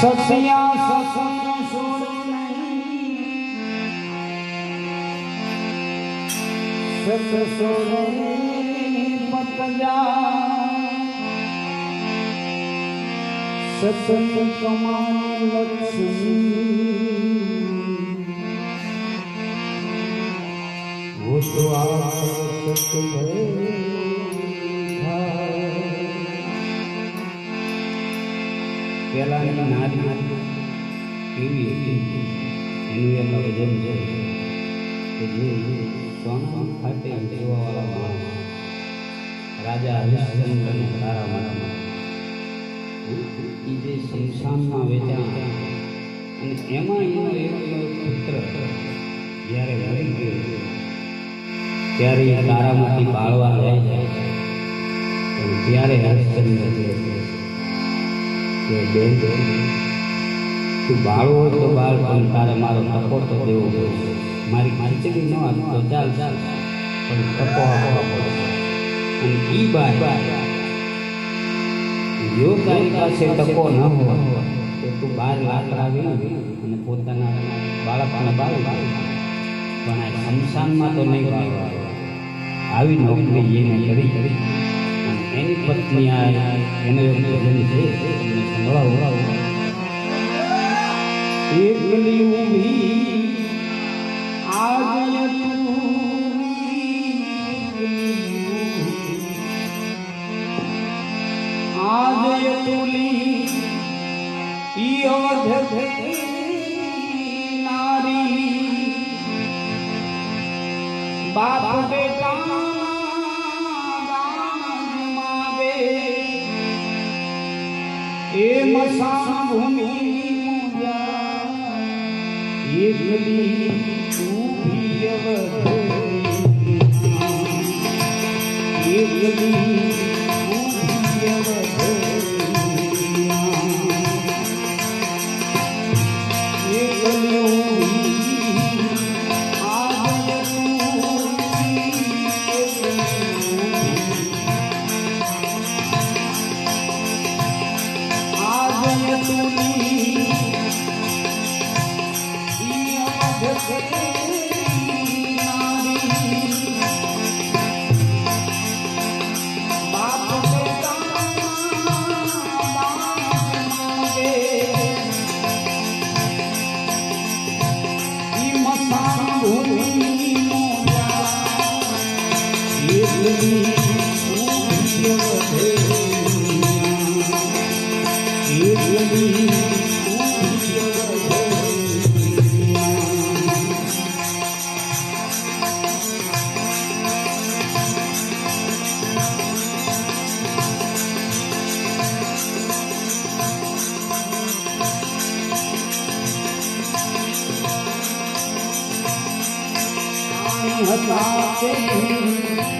સત્યા સત્સંગ છોડે નહીં સત છોડે પતંજા સતંગ કમાન લક્ષ્મી. પેલાની નારી એવી હતી? એનું એક વજન છે કે જે સોના ખાતે દેવાવાળા માણસ, રાજા હરિશ્ચંદ્રને તારા મારા એ જે શમશાનમાં વેચાણ અને એમાં એનો એક પુત્ર જ્યારે મરી ગયો, ત્યારે એ તારામાંથી બાળવા જાય છે. પણ ત્યારે હરિશ્ચંદ્ર જે કે બેન, તું બાળો હોય તો બાળ, પણ તારે મારો ટકો તો દેવો પડશે. મારી ખીચડી ન આપતો ચાલ ચાલ. પણ ટકો આપવો અને ઈ બાય જો તારી પાસે ટકો ન હોય, તો તું બાર લાખ લાવી અને પોતાના બાળકને બાળી પણ આ શમશાનમાં તો નહીં આવી નોકરી એને કરી કરી. એની પત્ની એનો એક ભજન છે, તમને સંભળાવો. એકલી ઊભી આજ આજ તુલી ઈ અવધ એ મસાણ ભૂમિ મુજા એકલી ઊભી અવધ એકલી ઊભી અવધ એકલી ઊભી હતા તે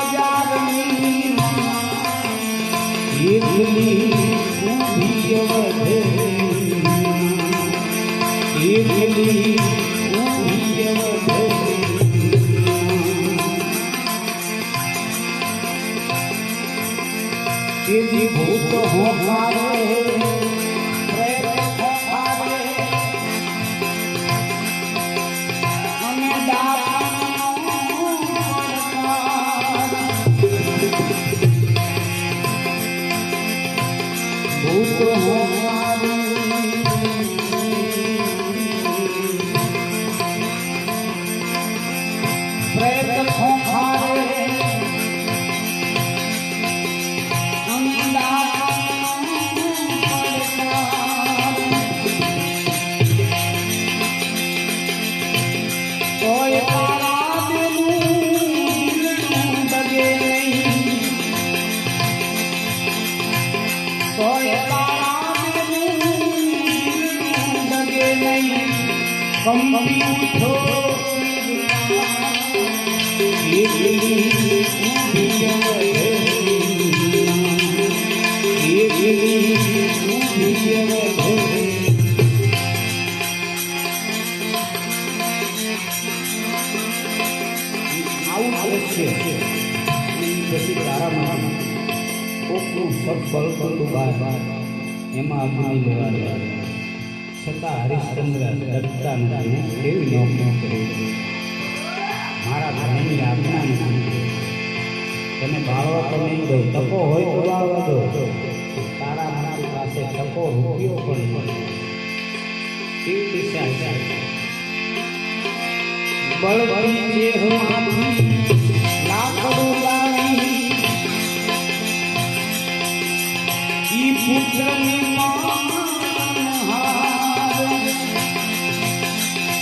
એવી ભૂત હોવારે પછી તારામાં કોકનું સબ બળતું બાર. એમાં અગ્નિ લેવા છતાં હરિશ્ચંદ્ર નથી કેવી નોકરી કરી મારા ધર્મની આજ્ઞા નથી તમે બાળવા તો નહીં દો તકો હોય તો બાળવા દો. તારા મારી પાસે તકો રૂપિયો પણ છે. બળવતી દેહમાંથી લાકડું લાવી ઈ પુત્રની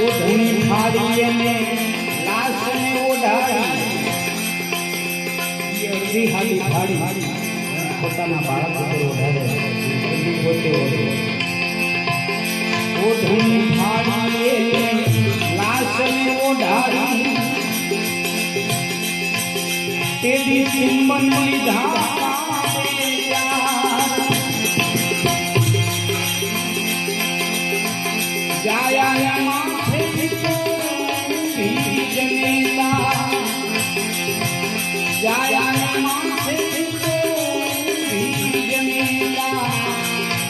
ઓઢણી ફાડી અને લાશને ઓઢાડી. એ અડધી હાલી ફાડી પોતાના બાળક ઉપર ઓઢાડે. પોતે ઓઢે. ઓઢણી ફાડી અને લાશને ઓઢાડી. તેદી ચુંબન લીધા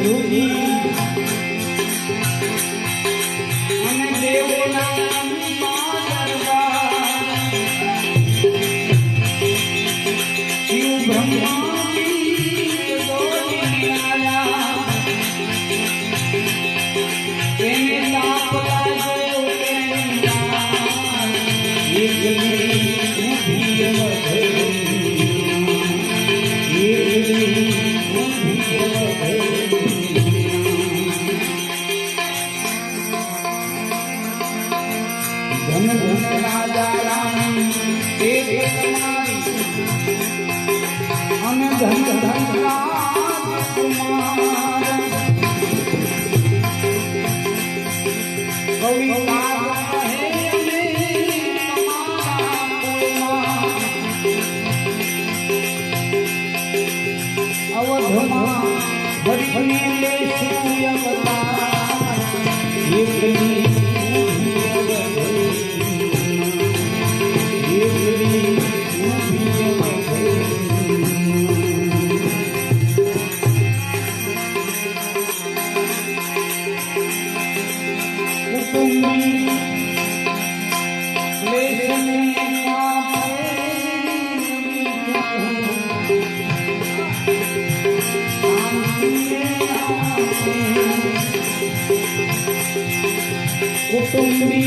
You. અવધમાં ભરીને લેશું અવતાર એકલી ઊભી અવધેના. ಕುಟುಂಬಿ